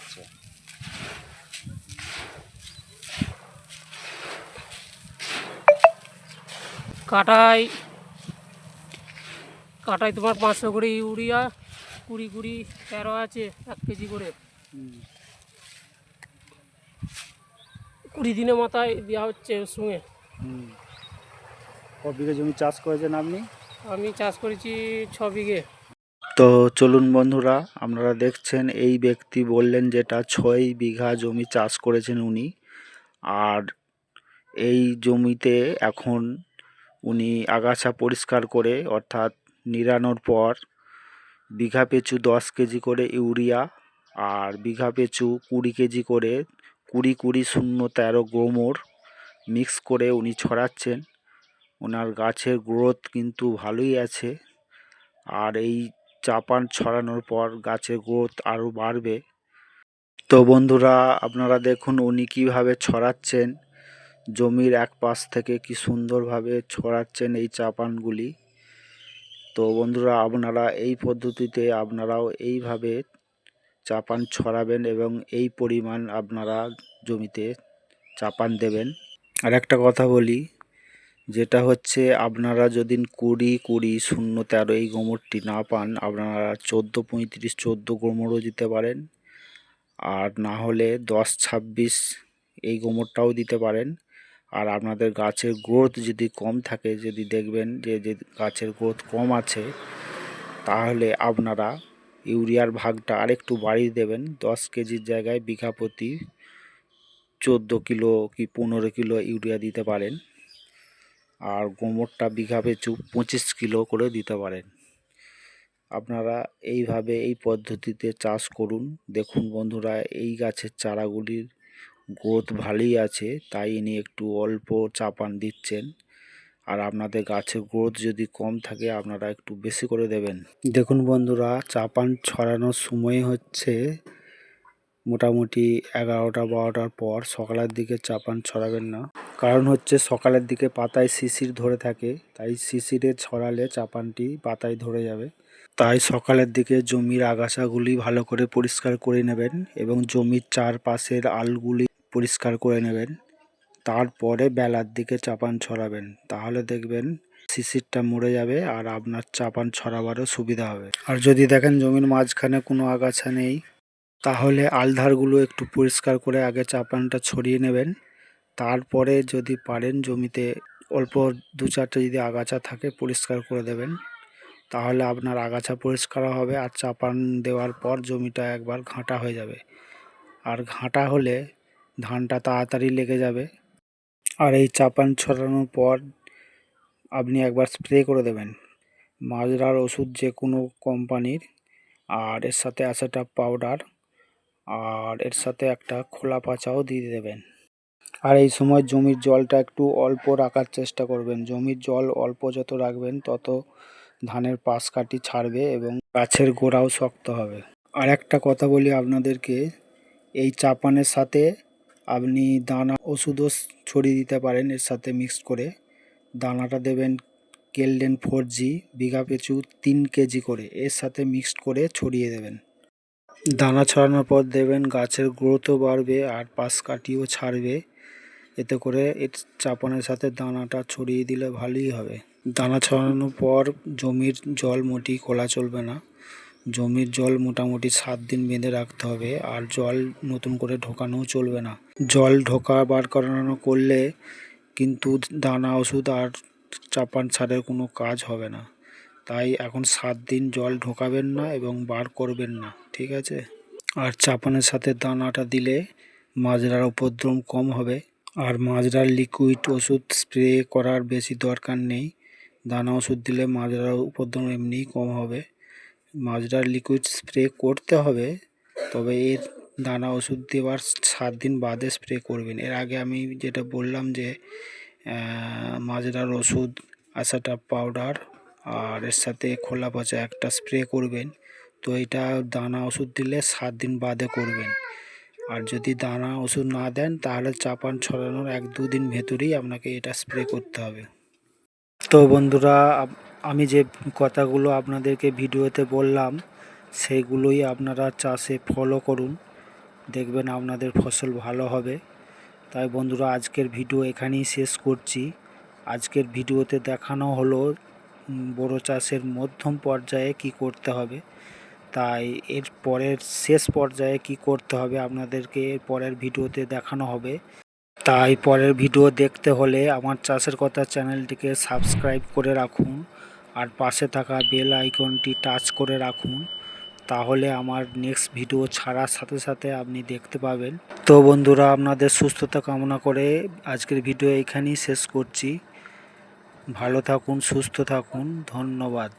আচ্ছা কাটায় কাটায় তোমার পাঁচশো করে ইউরিয়া। কুড়ি কুড়ি তেরো আছে এক কেজি করে। কুড়ি দিনের মাথায় দেওয়া হচ্ছে সঙ্গে। ক বিঘে জমি চাষ করেছেন আপনি? আমি চাষ করেছি ছ বিঘে। তো চলুন বন্ধুরা, আপনারা দেখছেন এই ব্যক্তি বললেন যেটা ছয় বিঘা জমি চাষ করেছেন উনি। আর এই জমিতে এখন উনি আগাছা পরিষ্কার করে, অর্থাৎ নিড়ানোর পর বিঘা পিছু দশ কেজি করে ইউরিয়া আর বিঘা পিছু কুড়ি কেজি করে কুড়ি কুড়ি শূন্য তেরো গোমর মিক্স করে উনি ছড়াচ্ছেন। ওনার গাছের গ্রোথ কিন্তু ভালোই আছে। আর এই চাপান ছড়ানোর পর গাছের গ্রোথ আরও বাড়বে। তো বন্ধুরা, আপনারা দেখুন উনি কীভাবে ছড়াচ্ছেন। জমির এক পাশ থেকে কি সুন্দরভাবে ছড়াচ্ছেন এই চাপানগুলি। তো বন্ধুরা, আপনারা এই পদ্ধতিতে আপনারাও এইভাবে চাপান ছড়াবেন এবং এই পরিমাণ আপনারা জমিতে চাপান দেবেন। আর একটা কথা বলি যেটা হচ্ছে আপনারা যদি কুড়ি কুড়ি, শূন্য, তেরো এই গোমরটি না পান, আপনারা চোদ্দ, পঁয়ত্রিশ, চোদ্দ গোমরও দিতে পারেন। আর না হলে দশ, ছাব্বিশ এই গোমরটাও দিতে পারেন। আর আপনাদের গাছের গ্রোথ যদি কম থাকে, যদি দেখবেন যে যে গাছের গ্রোথ কম আছে, তাহলে আপনারা ইউরিয়ার ভাগটা আরেকটু বাড়িয়ে দেবেন। দশ কেজির জায়গায় বিঘা প্রতি চোদ্দ কিলো কি পনেরো কিলো ইউরিয়া দিতে পারেন। আর গোমরটা বিঘা পিছু পঁচিশ কিলো করে দিতে পারেন। আপনারা এইভাবে এই পদ্ধতিতে চাষ করুন। দেখুন বন্ধুরা, এই গাছের চারাগুলির গ্রোথ ভালোই আছে, তাই ইনি একটু অল্প চাপান দিচ্ছেন। আর আপনাদের গাছের গ্রোথ যদি কম থাকে, আপনারা একটু বেশি করে দেবেন। দেখুন বন্ধুরা, চাপান ছড়ানোর সময় হচ্ছে মোটামুটি এগারোটা, বারোটার পর সকালের দিকে চাপান ছড়াবেন না। কারণ হচ্ছে সকালের দিকে পাতায় শিশির ধরে থাকে, তাই শিশিরে ছড়ালে চাপানটি পাতায় ধরে যাবে। তাই সকালের দিকে জমির আগাছাগুলি ভালো করে পরিষ্কার করে নেবেন এবং জমির চারপাশের আলগুলি পরিষ্কার করে নেবেন। তারপরে বেলার দিকে চাপান ছড়াবেন, তাহলে দেখবেন শিশিরটা মরে যাবে আর আপনার চাপান ছড়াবারও সুবিধা হবে। আর যদি দেখেন জমির মাঝখানে কোনো আগাছা নেই, তাহলে আলধারগুলো একটু পরিষ্কার করে আগে চাপানটা ছড়িয়ে নেবেন। তারপরে যদি পারেন জমিতে অল্প দু চারটে যদি আগাছা থাকে পরিষ্কার করে দেবেন, তাহলে আপনার আগাছা পরিষ্কার হবে আর চাপান দেওয়ার পর জমিটা একবার ঘাঁটা হয়ে যাবে। আর ঘাঁটা হলে ধানটা তাড়াতাড়ি লেগে যাবে। আর এই চাপান ছড়ানোর পর আপনি একবার স্প্রে করে দেবেন। মাজরার ওষুধ যে কোনো কোম্পানির, আর এর সাথে অ্যাসেটা পাউডার, আর এর সাথে একটা খোলা পাচাও দিয়ে দেবেন। আর এই সময় জমির জলটা একটু অল্প রাখার চেষ্টা করবেন। জমির জল অল্প যত রাখবেন, তত ধানের পাশ কাটি ছাড়বে এবং গাছের গোড়াও শক্ত হবে। আর একটা কথা বলি আপনাদেরকে, এই চাপানের সাথে আপনি দানা ওষুধও ছড়িয়ে দিতে পারেন, এর সাথে মিক্স করে। দানাটা দেবেন কেলডেন ফোর জি বিঘা পিছু তিন কেজি করে, এর সাথে মিক্সড করে ছড়িয়ে দেবেন। দানা ছড়ানোর পর দেবেন গাছের গ্রোথও বাড়বে আর পাশ কাটিও ছাড়বে। এতে করে এর চাপানের সাথে দানাটা ছড়িয়ে দিলে ভালোই হবে। দানা ছড়ানোর পর জমির জল মোটি খোলা চলবে না। জমির জল মোটামুটি সাত দিন বেঁধে রাখতে হবে আর জল নতুন করে ঢোকানোও চলবে না। জল ঢোকা বার করানো করলে কিন্তু দানা ওষুধ আর চাপান ছাড়ের কোনো কাজ হবে না। তাই এখন সাত দিন জল ঢোকাবেন না এবং বার করবেন না, ঠিক আছে? আর চাপানের সাথে দানাটা দিলে মাজরার উপদ্রব কম হবে। আর মাজরার লিকুইড ওষুধ স্প্রে করার বেশি দরকার নেই। দানা ওষুধ দিলে মাজরার উপদ্রব এমনিই কম হবে। মাজরার লিকুইড স্প্রে করতে হবে, তবে এর দানা ওষুধ দেওয়ার সাত দিন বাদে স্প্রে করবেন। এর আগে আমি যেটা বললাম যে মাজরার ওষুধ আশাটা পাউডার আর এর সাথে খোলা পচা একটা স্প্রে করবেন। তো এটা দানা ওষুধ দিলে সাত দিন বাদে করবেন। আর যদি দানা ওষুধ না দেন, তাহলে চাপান ছড়ানোর এক দুদিন ভেতরেই আপনাকে এটা স্প্রে করতে হবে। তো বন্ধুরা আমি যে কথাগুলো আপনাদেরকে ভিডিওতে বললাম সেইগুলোই আপনারা চাষে ফলো করুন। দেখবেন আপনাদের ফসল ভালো হবে। তাই বন্ধুরা, আজকের ভিডিও এখানেই শেষ করছি। আজকের ভিডিওতে দেখানো হলো বড় চাষের মধ্যম পর্যায়ে কি করতে হবে। তাই এর পরের শেষ পর্যায়ে কি করতে হবে আপনাদেরকে পরের ভিডিওতে দেখানো হবে। তাই পরের ভিডিও দেখতে হলে আমার চাষের কথা চ্যানেলটিকে সাবস্ক্রাইব করে রাখুন আর পাশে থাকা বেল আইকনটি টাচ করে রাখুন। তাহলে আমার নেক্সট ভিডিও ছাড়ার সাথে সাথে আপনি দেখতে পাবেন। তো বন্ধুরা, আপনাদের সুস্থতা কামনা করে আজকের ভিডিও এখানেই শেষ করছি। ভালো থাকুন, সুস্থ থাকুন। ধন্যবাদ।